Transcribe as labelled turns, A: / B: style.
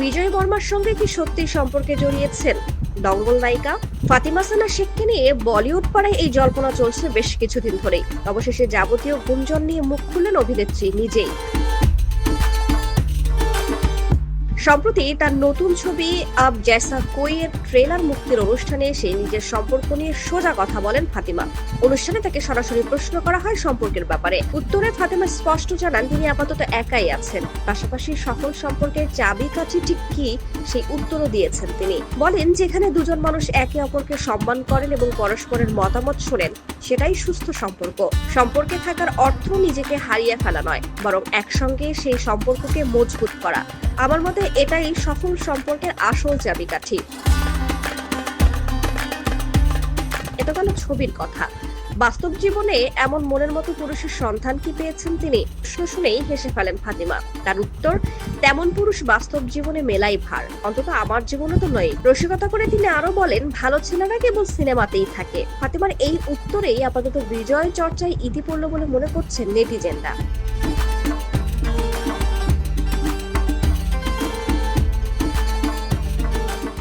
A: বিজয় বর্মার সঙ্গে কি সত্যি সম্পর্কে জড়িয়েছেন? দঙ্গল নায়িকা ফাতিমা সানা শেখকে নিয়ে বলিউড পাড়ায় এই জল্পনা চলছে বেশ কিছুদিন ধরেই। অবশেষে যাবতীয় গুঞ্জন নিয়ে মুখ খুললেন অভিনেত্রী নিজেই। সম্প্রতি তার নতুন ছবি আব জ্যাসা কোই এর ট্রেলার মুক্তির অনুষ্ঠানে এসে নিজের সম্পর্ক নিয়ে সোজা কথা বলেন ফাতিমা। অনুষ্ঠানে তাকে সরাসরি প্রশ্ন করা হয় সম্পর্কের ব্যাপারে। উত্তরে ফাতিমা স্পষ্ট জানান, তিনি আপাতত একাই আছেন। পাশাপাশি সফল সম্পর্কের চাবিকাঠি ঠিক কি, সেই উত্তরও দিয়েছেন তিনি। বলেন, যেখানে দুজন মানুষ একে অপরকে সম্মান করেন এবং পরস্পরের মতামত শোনেন, সেটাই সুস্থ সম্পর্ক। সম্পর্কে থাকার অর্থ নিজেকে হারিয়ে ফেলা নয়, বরং একসঙ্গে সেই সম্পর্ককে মজবুত করা। আমার মতে এটাই সফল সম্পর্কের আসল চাবিকাঠি। এটা গেল ছবির কথা। বাস্তব জীবনে এমন মনের মতো পুরুষের সন্ধান কি পেয়েছেন তিনি? প্রশ্ন শুনেই হেসে ফেলেন ফাতিমা। তার উত্তর, তেমন পুরুষ বাস্তব জীবনে মেলাই ভার। অন্তত আমার জীবনে তো নয়। রসিকতা করে তিনি আরও বলেন, ভালো ছেলেরা কেবল সিনেমাতেই থাকে। ফাতিমার এই উত্তরেই আপাতত বিজয় চর্চায় ইতি পড়ল বলে মনে করছেন নেটিজেনরা।